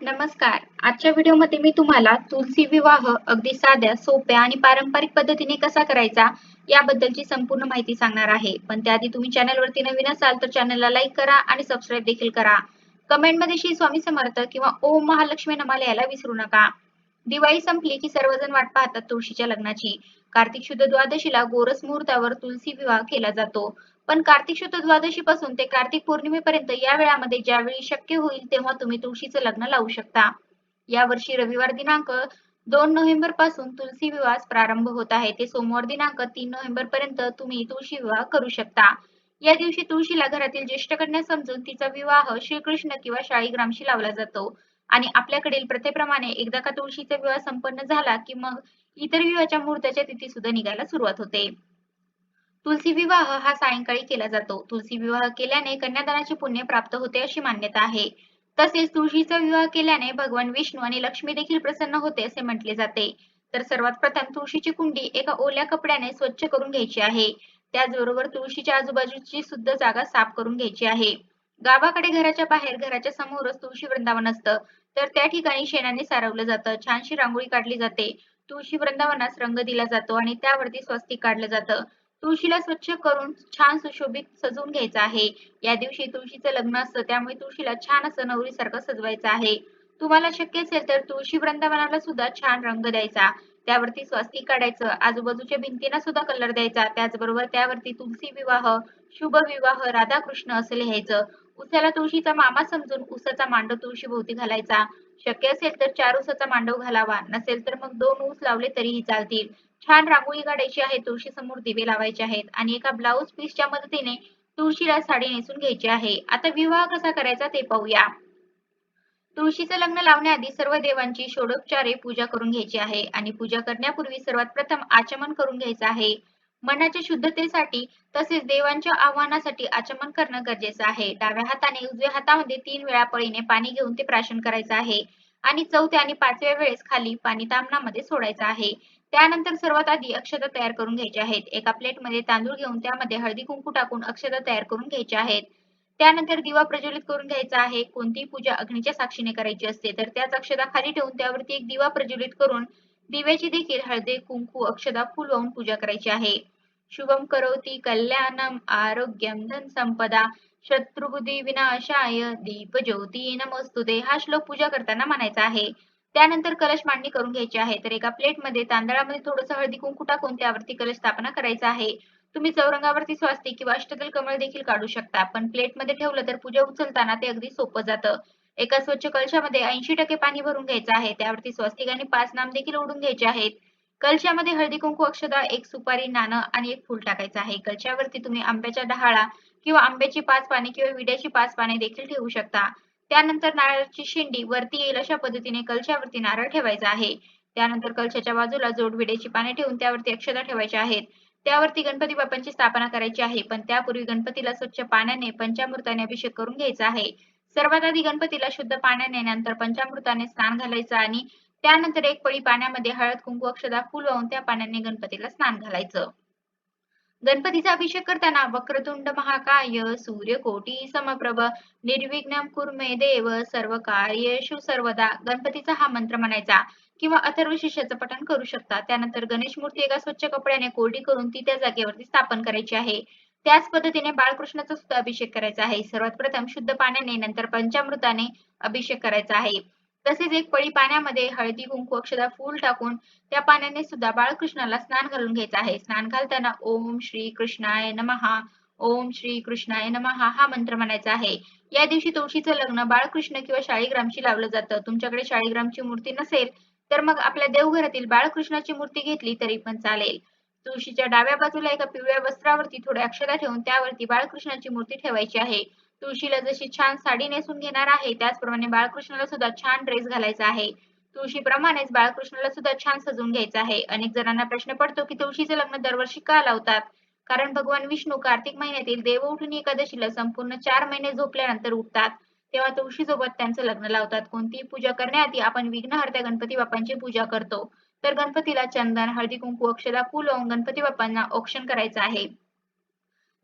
नमस्कार. आजच्या व्हिडिओमध्ये मी तुम्हाला तुलसी विवाह अगदी साध्या सोप्या आणि पारंपरिक पद्धतीने कसा करायचा याबद्दलची संपूर्ण माहिती सांगणार आहे. पण त्याआधी तुम्ही चॅनलवरती नवीन असाल तर चॅनलला लाईक करा आणि सबस्क्राईब देखील करा. कमेंटमध्ये श्री स्वामी समर्थ किंवा ओम महालक्ष्मी नमाला यायला विसरू नका. दिवाळी संपली की सर्वजण वाट पाहतात तुळशीच्या लग्नाची. कार्तिक शुद्ध द्वादशीला गोरस मुहूर्तावर तुलसी विवाह केला जातो. पण कार्तिक शुद्ध द्वादशी पासून ते कार्तिक पौर्णिमेपर्यंत या वेळामध्ये ज्यावेळी शक्य होईल तेव्हा तुम्ही तुळशीचं लग्न लावू शकता. या वर्षी रविवार दिनांक दोन नोव्हेंबरपासून तुलसी विवाह प्रारंभ होत आहे. ते सोमवार दिनांक तीन नोव्हेंबर पर्यंत तुम्ही तुळशी विवाह करू शकता. या दिवशी तुळशीला घरातील ज्येष्ठ कन्या समजून तिचा विवाह श्रीकृष्ण किंवा शाळीग्रामशी लावला जातो. आणि आपल्याकडील प्रथेप्रमाणे एकदा का तुळशीचा विवाह संपन्न झाला की मग इतर विवाहाच्या मुहूर्ताच्या तिथी सुद्धा निघायला सुरुवात होते. तुलसी विवाह हा सायंकाळी केला जातो. तुलसी विवाह केल्याने कन्यादानाचे पुण्य प्राप्त होते अशी मान्यता आहे. तसेच तुळशीचा विवाह केल्याने भगवान विष्णू आणि लक्ष्मी देखील प्रसन्न होते असे म्हटले जाते. तर सर्वात प्रथम तुळशीची कुंडी एका ओल्या कपड्याने स्वच्छ करून घ्यायची आहे. त्याचबरोबर तुळशीच्या आजूबाजूची सुद्धा जागा साफ करून घ्यायची आहे. गावाकडे घराच्या बाहेर घराच्या समोरच तुळशी वृंदावन असतं. तर त्या ठिकाणी शेणाने सारवलं जातं. छानशी रांगोळी काढली जाते. तुळशी वृंदावनास रंग दिला जातो आणि त्यावरती स्वस्तिक काढलं जातं. तुळशीला स्वच्छ करून छान सुशोभित सजवून घ्यायचं आहे. या दिवशी तुळशीचं लग्न असतं त्यामुळे तुळशीला छान असं नवरीसारखं सजवायचं आहे. तुम्हाला शक्य असेल तर तुळशी वृंदावनाला सुद्धा छान रंग द्यायचा. त्यावरती स्वस्तिक काढायचं. आजूबाजूच्या भिंतींना सुद्धा कलर द्यायचा. त्याचबरोबर त्यावरती तुलसी विवाह शुभ विवाह राधाकृष्ण असं लिहायचं. उसाला तुळशीचा मामा समजून उसाचा मांडव तुळशी भोवती घालायचा. शक्य असेल तर चार उसाचा मांडव घालावा. नसेल तर मग दोन ऊस लावले तरीही चालतील. छान रांगोळी काढायची आहे तुळशी समोर दिवे लावायचे आहेत आणि एका ब्लाऊज पीसच्या मदतीने तुळशीला साडी नेसून घ्यायची आहे. आता विवाह कसा करायचा ते पाहूया. तुळशीचं लग्न लावण्याआधी सर्व देवांची षोडोपचारे पूजा करून घ्यायची आहे आणि पूजा करण्यापूर्वी सर्वात प्रथम आचमन करून घ्यायचं आहे. मनाच्या शुद्धतेसाठी तसेच देवांच्या आव्हानासाठी आचमन करणं गरजेचं आहे. डाव्या हाताने उजव्या हातामध्ये तीन वेळा पळीने पाणी घेऊन ते प्राशन करायचं आहे. आणि चौथ्या आणि पाचव्या वेळेस खाली पाणी तामणामध्ये सोडायचं आहे. त्यानंतर सर्वात आधी अक्षता तयार करून घ्यायच्या आहेत. एका प्लेटमध्ये तांदूळ घेऊन त्यामध्ये हळदी कुंकू टाकून अक्षता तयार करून घ्यायच्या आहेत. त्यानंतर दिवा प्रज्वलित करून घ्यायचा आहे. कोणतीही पूजा अग्नीच्या साक्षीने करायची असते तर त्याच अक्षता खाली ठेवून त्यावरती एक दिवा प्रज्वलित करून दिव्याची देखील हळदी कुंकू अक्षदा फुल वाहून पूजा करायची आहे. शुभम करोती कल्याणम आरोग्यम धन संपदा शत्रुबुद्धी विनाशाय दीप ज्योती नमस्तुते हा श्लोक पूजा करताना म्हणायचा आहे. त्यानंतर कलश मांडणी करून घ्यायची आहे. तर एका प्लेटमध्ये तांदळामध्ये थोडंसं हळदी कुंकू टाकून त्यावरती कलश स्थापना करायचा आहे. तुम्ही चौरंगावरती स्वास्तिक किंवा अष्टदल कमळ देखील काढू शकता. पण प्लेटमध्ये ठेवलं तर पूजा उचलताना ते अगदी सोपं जातं. एका स्वच्छ कलशामध्ये ऐंशी टक्के पाणी भरून घ्यायचं आहे. त्यावरती स्वस्तिक आणि पाच नाम देखील ओढून घ्यायचे आहेत. कलशामध्ये हळदी कुंकू अक्षदा एक सुपारी नाणं आणि एक फुल टाकायचं आहे. कलशावरती तुम्ही आंब्याच्या डहाळा किंवा आंब्याची पाच पाने किंवा विड्याची पाच पाने देखील ठेवू शकता. त्यानंतर नारळाची शेंडी वरती येईल अशा पद्धतीने कलशावरती नारळ ठेवायचा आहे. त्यानंतर कलशाच्या बाजूला जोड विड्याची पाने ठेवून त्यावरती अक्षदा ठेवायच्या आहेत. त्यावरती गणपती बाप्पांची स्थापना करायची आहे. पण त्यापूर्वी गणपतीला स्वच्छ पाण्याने पंचामृताने अभिषेक करून घ्यायचा आहे. सर्वात आधी गणपतीला शुद्ध पाण्याने नंतर पंचामृताने स्नान घालायचं आणि त्यानंतर एक पळी पाण्यामध्ये हळद कुंकू अक्षदा फुल वाहून त्या पाण्याने गणपतीला स्नान घालायचं. गणपतीचा अभिषेक करताना वक्रतुंड महाकाय सूर्यकोटी समप्रभ निर्विघ्न कुर्मे देव सर्व कार्येषु सर्वदा गणपतीचा हा मंत्र म्हणायचा. किंवा अथर्व शिष्याचं पठण करू शकता. त्यानंतर गणेश मूर्ती एका स्वच्छ कपड्याने कोरडी करून ती त्या जागेवरती स्थापन करायची आहे. त्याच पद्धतीने बाळकृष्णाचा सुद्धा अभिषेक करायचा आहे. सर्वात प्रथम शुद्ध पाण्याने नंतर पंचामृताने अभिषेक करायचा आहे. तसेच एक पळी पाण्यामध्ये हळदी कुंकू अक्षदा फूल टाकून त्या पाण्याने सुद्धा बाळकृष्णाला स्नान घालून घ्यायचं आहे. स्नान घालताना ओम श्री कृष्णाय नमहा ओम श्री कृष्णाय नमहा हा मंत्र म्हणायचा आहे. या दिवशी तुळशीचं लग्न बाळकृष्ण किंवा शाळीग्रामशी लावलं जातं. तुमच्याकडे शाळीग्रामची मूर्ती नसेल तर मग आपल्या देवघरातील बाळकृष्णाची मूर्ती घेतली तरी पण चालेल. तुळशीच्या डाव्या बाजूला एका पिवळ्या वस्त्रावरती थोड्या अक्षता ठेवून त्यावरती बाळकृष्णाची मूर्ती ठेवायची आहे. तुळशीला जशी छान साडी नेसून घेणार आहे त्याचप्रमाणे बाळकृष्णाला सुद्धा छान ड्रेस घालायचा आहे. तुळशीप्रमाणेच बाळकृष्णाला सुद्धा छान सजून घ्यायचं आहे. अनेक जणांना प्रश्न पडतो की तुळशीचे लग्न दरवर्षी का लावतात? कारण भगवान विष्णू कार्तिक महिन्यातील देव उठून एकादशीला संपूर्ण चार महिने झोपल्यानंतर उठतात. तेव्हा तुळशीसोबत त्यांचं लग्न लावतात. कोणतीही पूजा करण्याआधी आपण विघ्नहर्त्या गणपती बाप्पांची पूजा करतो. तर गणपतीला चंदन हळदी कुंकू अक्षदा फुल लावून गणपती बाप्पांना औक्षण करायचं आहे.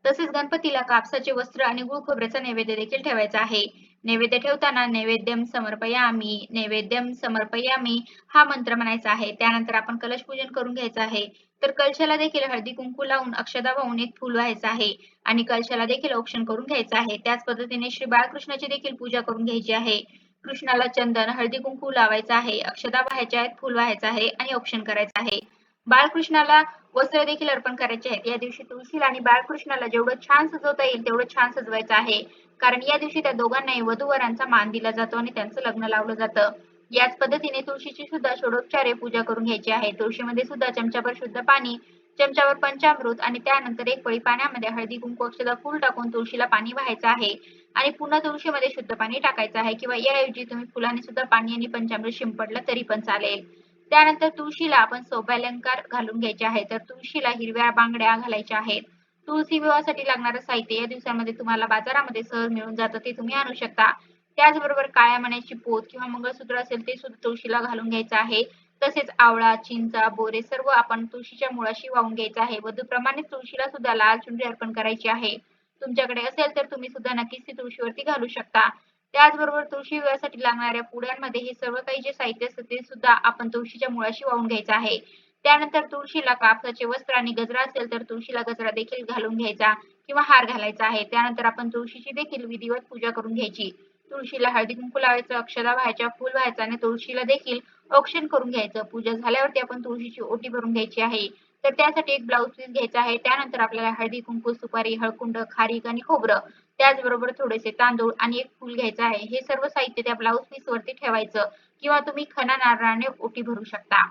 तसेच गणपतीला कापसाचे वस्त्र आणि गुळ खोबऱ्याचा नैवेद्य देखील ठेवायचा आहे. नैवेद्य ठेवताना नैवेद्यम समर्पयामी नैवेद्यम समर्पयामी हा मंत्र म्हणायचा आहे. त्यानंतर आपण कलश पूजन करून घ्यायचं आहे. तर कलशाला देखील हळदी कुंकू लावून अक्षदा वाहून एक फुल व्हायचं आहे आणि कलशाला देखील औक्षण करून घ्यायचं आहे. त्याच पद्धतीने श्री बाळकृष्णाची देखील पूजा करून घ्यायची आहे. कृष्णाला चंदन हळदी कुंकू लावायचं आहे अक्षदा व्हायच्या आहेत फुल व्हायचं आहे आणि औक्षण करायचं आहे. बाळकृष्णाला वस्त्र देखील अर्पण करायचे आहेत. या दिवशी तुळशीला आणि बाळकृष्णाला जेवढं छान सजवता येईल तेवढं छान सजवायचं आहे. कारण या दिवशी त्या दोघांनाही वधूवरांचा मान दिला जातो आणि त्यांचं लग्न लावलं जातं. याच पद्धतीने तुळशीची सुद्धा षोडोपचारे पूजा करून घ्यायची आहे. तुळशीमध्ये सुद्धा चमच्याभर शुद्ध पाणी चमच्यावर पंचामृत आणि त्यानंतर एक पळी पाण्यामध्ये हळदी कुंकू अक्षदा फुल टाकून तुळशीला पाणी व्हायचं आहे. आणि पुन्हा तुळशीमध्ये शुद्ध पाणी टाकायचं आहे किंवा याऐवजी तुम्ही फुलाने सुद्धा पाणी आणि पंचामृत शिंपडलं तरी पण चालेल. त्यानंतर तुळशीला आपण सौभालंकार घालून घ्यायचे आहे. तर तुळशीला हिरव्या बांगड्या घालायच्या आहेत. तुळशी विवाहासाठी लागणारं साहित्य या दिवसामध्ये तुम्हाला बाजारामध्ये सहज मिळून जातं ते तुम्ही आणू शकता. त्याचबरोबर काळ्या मण्याची पोत किंवा मंगळसूत्र असेल ते सुद्धा तुळशीला घालून घ्यायचं आहे. तसेच आवळा चिंचा बोरे सर्व आपण तुळशीच्या मुळाशी वाहून घ्यायचं आहे वधूप्रमाणे तुळशीला सुद्धा लाल चुनरी अर्पण करायची आहे. तुमच्याकडे असेल तर तुम्ही सुद्धा नक्कीच ती तुळशीवरती घालू शकता. त्याचबरोबर तुळशी विवाहासाठी लागणाऱ्या पुड्यांमध्ये हे सर्व काही जे साहित्य असतं ते सुद्धा आपण तुळशीच्या मुळाशी वाहून घ्यायचं आहे. त्यानंतर तुळशीला कापसाचे वस्त्र आणि गजरा असेल तर तुळशीला गजरा देखील घालून घ्यायचा किंवा हार घालायचा आहे. त्यानंतर आपण तुळशीची देखील विधिवत पूजा करून घ्यायची. तुळशीला हळदी कुंकू लावायचं अक्षदा व्हायच्या फुल व्हायचं आणि तुळशीला देखील औक्षण करून घ्यायचं. पूजा झाल्यावरती आपण तुळशीची ओटी भरून घ्यायची आहे. तर त्यासाठी एक ब्लाऊज पीस घ्यायचा आहे. त्यानंतर आपल्याला हळदी कुंकू सुपारी हळकुंड खारीक आणि खोबरं त्याचबरोबर थोडेसे तांदूळ आणि एक फुल घ्यायचं आहे. हे सर्व साहित्य त्या ब्लाऊज पीस वरती ठेवायचं किंवा तुम्ही खणा नारळाने ओटी भरू शकता.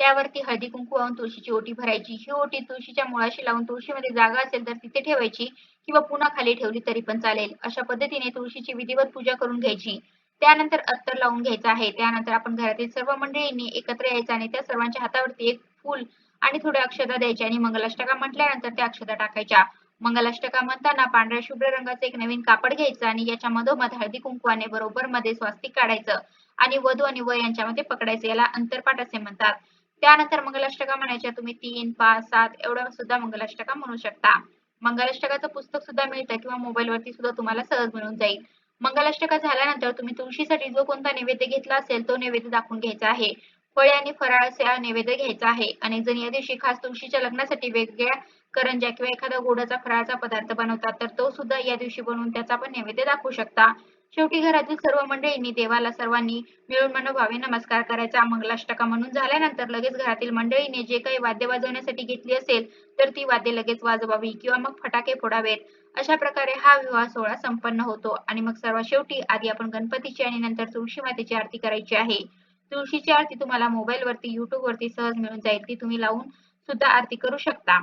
त्यावरती हळदी कुंकू वाहून तुळशीची ओटी भरायची. ही ओटी तुळशीच्या मुळाशी लावून तुळशीमध्ये जागा असेल तर तिथे ठेवायची किंवा पुन्हा खाली ठेवली तरी पण चालेल. अशा पद्धतीने तुळशीची विधिवत पूजा करून घ्यायची. त्यानंतर अत्तर लावून घ्यायचं आहे. त्यानंतर आपण घरातील सर्व मंडळींनी एकत्र यायचं आणि त्या सर्वांच्या हातावरती एक फुल आणि थोड्या अक्षता द्यायच्या आणि मंगलाष्टका म्हटल्यानंतर त्या अक्षता टाकायच्या. मंगलाष्टका म्हणताना पांढऱ्या शुभ्र रंगाचं एक नवीन कापड घ्यायचं आणि याच्या मधोमध हळदी कुंकवाने बरोबर मध्ये स्वास्तिक काढायचं आणि वधू आणि वर यांच्यामध्ये पकडायचं. याला अंतरपाठ असे म्हणतात. त्यानंतर मंगलाष्टका म्हणायच्या तुम्ही तीन पाच सात एवढं सुद्धा मंगलाष्टका म्हणू शकता. मंगलाष्टकाचं पुस्तक सुद्धा मिळतं किंवा मोबाईल वरती सुद्धा तुम्हाला सहज मिळून जाईल. मंगलाष्टका झाल्यानंतर तुम्ही तुळशीसाठी जो कोणता नैवेद्य घेतला असेल तो नैवेद्य दाखवून घ्यायचा आहे. फळे आणि फराळ असे नैवेद्य घ्यायचा आहे. अनेक जण या दिवशी खास तुळशीच्या लग्नासाठी वेगवेगळ्या करंज्या किंवा एखादा गोडाचा फराळाचा पदार्थ बनवतात तर तो सुद्धा या दिवशी बनवून त्याचा पण नैवेद्य दाखवू शकता. शेवटी घरातील सर्व मंडळींनी देवाला सर्वांनी मिळून मनोभावे नमस्कार करायचा मंगलाष्टका म्हणून झाल्यानंतर लगेच घरातील मंडळीने जे काही वाद्य वाजवण्यासाठी घेतली असेल तर ती वाद्य लगेच वाजवावी किंवा मग फटाके फोडावेत. अशा प्रकारे हा विवाह सोहळा संपन्न होतो आणि मग सर्वात शेवटी आधी आपण गणपतीची आणि नंतर तुळशी मातेची आरती करायची आहे. तुळशीची आरती तुम्हाला मोबाईल वरती युट्यूब वरती सहज मिळून जाईल. ती तुम्ही लावून सुद्धा आरती करू शकता.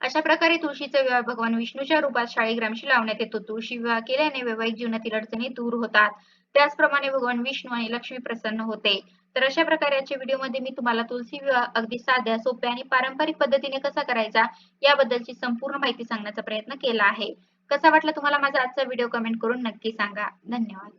अशा प्रकारे तुळशीचा विवाह भगवान विष्णूच्या रूपात शाळीग्रामशी लावण्यात येतो. तुळशी विवाह केल्याने वैवाहिक जीवनातील अडचणी दूर होतात. त्याचप्रमाणे भगवान विष्णू आणि लक्ष्मी प्रसन्न होते. तर अशा प्रकारे आजच्या व्हिडिओमध्ये मी तुम्हाला तुलसी विवाह अगदी साध्या सोप्या आणि पारंपरिक पद्धतीने कसा करायचा याबद्दलची संपूर्ण माहिती सांगण्याचा प्रयत्न केला आहे. कसा वाटला तुम्हाला माझा आजचा व्हिडिओ कमेंट करून नक्की सांगा. धन्यवाद.